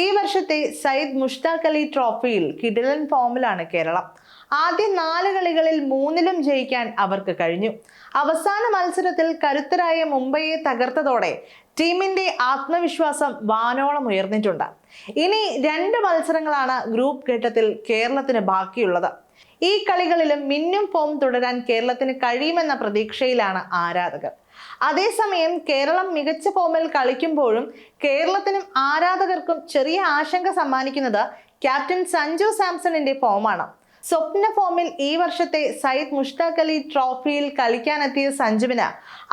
ഈ വർഷത്തെ സയ്യിദ് മുഷ്താഖ് അലി ട്രോഫിയിൽ കിടിലൻ ഫോമിലാണ് കേരളം. ആദ്യ നാല് കളികളിൽ മൂന്നിലും ജയിക്കാൻ അവർക്ക് കഴിഞ്ഞു. അവസാന മത്സരത്തിൽ കരുത്തരായ മുംബൈയെ തകർത്തതോടെ ടീമിന്റെ ആത്മവിശ്വാസം വാനോളം ഉയർന്നിട്ടുണ്ട്. ഇനി രണ്ട് മത്സരങ്ങളാണ് ഗ്രൂപ്പ് ഘട്ടത്തിൽ കേരളത്തിന് ബാക്കിയുള്ളത്. ഈ കളികളിലും മിന്നും ഫോം തുടരാൻ കേരളത്തിന് കഴിയുമെന്ന പ്രതീക്ഷയിലാണ് ആരാധകർ. അതേസമയം കേരളം മികച്ച ഫോമിൽ കളിക്കുമ്പോഴും കേരളത്തിനും ആരാധകർക്കും ചെറിയ ആശങ്ക സമ്മാനിക്കുന്നത് ക്യാപ്റ്റൻ സഞ്ജു സാംസണിന്റെ ഫോമാണ്. സ്വപ്ന ഫോമിൽ ഈ വർഷത്തെ സയ്യിദ് മുഷ്താഖ് അലി ട്രോഫിയിൽ കളിക്കാനെത്തിയ സഞ്ജുവിന്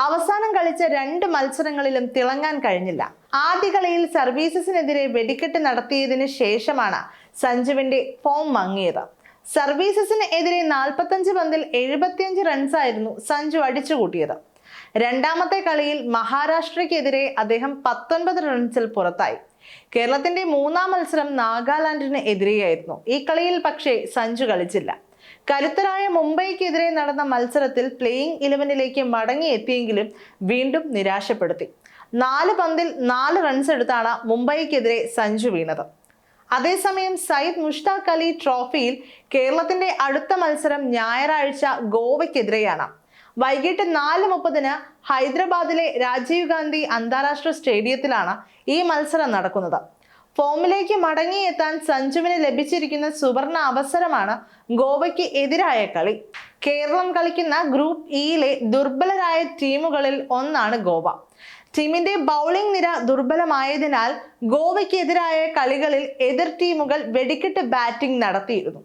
അവസാനം കളിച്ച രണ്ട് മത്സരങ്ങളിലും തിളങ്ങാൻ കഴിഞ്ഞില്ല. ആദ്യ കളിയിൽ സർവീസസിനെതിരെ വെടിക്കെട്ട് നടത്തിയതിനു ശേഷമാണ് സഞ്ജുവിന്റെ ഫോം മങ്ങിയത്. സർവീസസിന് എതിരെ നാൽപ്പത്തഞ്ച് പന്തിൽ എഴുപത്തിയഞ്ച് റൺസായിരുന്നു സഞ്ജു അടിച്ചുകൂട്ടിയത്. രണ്ടാമത്തെ കളിയിൽ മഹാരാഷ്ട്രയ്ക്കെതിരെ അദ്ദേഹം പത്തൊൻപത് റൺസിൽ പുറത്തായി. കേരളത്തിന്റെ മൂന്നാം മത്സരം നാഗാലാൻഡിന് എതിരെയായിരുന്നു. ഈ കളിയിൽ പക്ഷേ സഞ്ജു കളിച്ചില്ല. കരുത്തരായ മുംബൈക്കെതിരെ നടന്ന മത്സരത്തിൽ പ്ലേയിങ് ഇലവനിലേക്ക് മടങ്ങിയെത്തിയെങ്കിലും വീണ്ടും നിരാശപ്പെടുത്തി. നാല് പന്തിൽ നാല് റൺസ് എടുത്താണ് മുംബൈക്കെതിരെ സഞ്ജു വീണത്. അതേസമയം സയ്യിദ് മുഷ്താഖ് അലി ട്രോഫിയിൽ കേരളത്തിന്റെ അടുത്ത മത്സരം ഞായറാഴ്ച ഗോവയ്ക്കെതിരെയാണ്. വൈകിട്ട് നാല് മുപ്പതിന് ഹൈദരാബാദിലെ രാജീവ് ഗാന്ധി അന്താരാഷ്ട്ര സ്റ്റേഡിയത്തിലാണ് ഈ മത്സരം നടക്കുന്നത്. ഫോമിലേക്ക് മടങ്ങിയെത്താൻ സഞ്ജുവിന് ലഭിച്ചിരിക്കുന്ന സുവർണ അവസരമാണ് ഗോവയ്ക്ക് എതിരായ കളി. കേരളം കളിക്കുന്ന ഗ്രൂപ്പ് ഇയിലെ ദുർബലരായ ടീമുകളിൽ ഒന്നാണ് ഗോവ. ടീമിന്റെ ബൗളിംഗ് നിര ദുർബലമായതിനാൽ ഗോവയ്ക്കെതിരായ കളികളിൽ എതിർ ടീമുകൾ വെടിക്കെട്ട് ബാറ്റിംഗ് നടത്തിയിരുന്നു.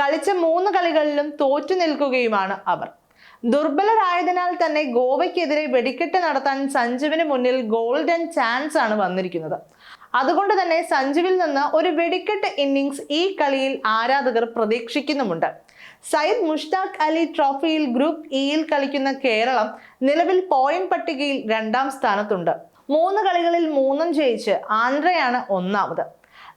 കളിച്ച മൂന്ന് കളികളിലും തോറ്റു നിൽക്കുകയുമാണ് അവർ. ദുർബലരായതിനാൽ തന്നെ ഗോവയ്ക്കെതിരെ വെടിക്കെട്ട് നടത്താൻ സഞ്ജുവിന് മുന്നിൽ ഗോൾഡൻ ചാൻസ് ആണ് വന്നിരിക്കുന്നത്. അതുകൊണ്ട് തന്നെ സഞ്ജുവിൽ നിന്ന് ഒരു വെടിക്കെട്ട് ഇന്നിങ്സ് ഈ കളിയിൽ ആരാധകർ പ്രതീക്ഷിക്കുന്നുമുണ്ട്. സയ്യിദ് മുഷ്താഖ് അലി ട്രോഫിയിൽ ഗ്രൂപ്പ് ഇയിൽ കളിക്കുന്ന കേരളം നിലവിൽ പോയിന്റ് പട്ടികയിൽ രണ്ടാം സ്ഥാനത്തുണ്ട്. മൂന്ന് കളികളിൽ മൂന്നും ജയിച്ച് ആന്ധ്രയാണ് ഒന്നാമത്.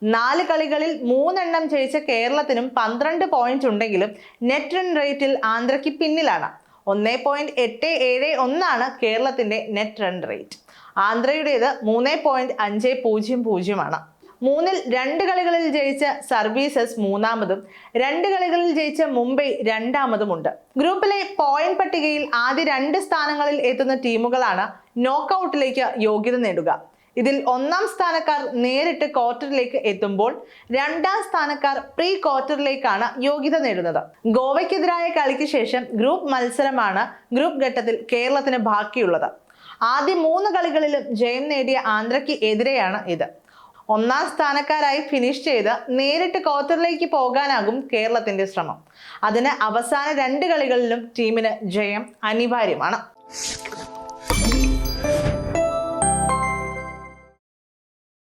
നാല് കളികളിൽ മൂന്നെണ്ണം ജയിച്ച കേരളത്തിനും പന്ത്രണ്ട് പോയിന്റ് ഉണ്ടെങ്കിലും നെറ്റ് റൺ റേറ്റിൽ ആന്ധ്രയ്ക്ക് പിന്നിലാണ്. ഒന്നേ പോയിന്റ് എട്ട് ഏഴ് ഒന്നാണ് കേരളത്തിന്റെ നെറ്റ് റൺ റേറ്റ് ആന്ധ്രയുടേത് മൂന്ന് പോയിന്റ് അഞ്ച് പൂജ്യം പൂജ്യമാണ്. മൂന്നിൽ രണ്ട് കളികളിൽ ജയിച്ച സർവീസസ് മൂന്നാമതും രണ്ട് കളികളിൽ ജയിച്ച മുംബൈ രണ്ടാമതുമുണ്ട്. ഗ്രൂപ്പിലെ പോയിന്റ് പട്ടികയിൽ ആദ്യ രണ്ട് സ്ഥാനങ്ങളിൽ എത്തുന്ന ടീമുകളാണ് നോക്കൌട്ടിലേക്ക് യോഗ്യത നേടുക. ഇതിൽ ഒന്നാം സ്ഥാനക്കാർ നേരിട്ട് ക്വാർട്ടറിലേക്ക് എത്തുമ്പോൾ രണ്ടാം സ്ഥാനക്കാർ പ്രീ ക്വാർട്ടറിലേക്കാണ് യോഗ്യത നേടുന്നത്. ഗോവയ്ക്കെതിരായ കളിക്ക് ശേഷം ഗ്രൂപ്പ് മത്സരമാണ് ഗ്രൂപ്പ് ഘട്ടത്തിൽ കേരളത്തിന് ബാക്കിയുള്ളത്. ആദ്യ മൂന്ന് കളികളിലും ജയം നേടിയ ആന്ധ്രയ്ക്ക് എതിരെയാണ് ഇത്. ഒന്നാം സ്ഥാനക്കാരായി ഫിനിഷ് ചെയ്ത് നേരിട്ട് ക്വാർട്ടറിലേക്ക് പോകാനാകും കേരളത്തിന്റെ ശ്രമം. അതിന് അവസാന രണ്ട് കളികളിലും ടീമിന് ജയം അനിവാര്യമാണ്.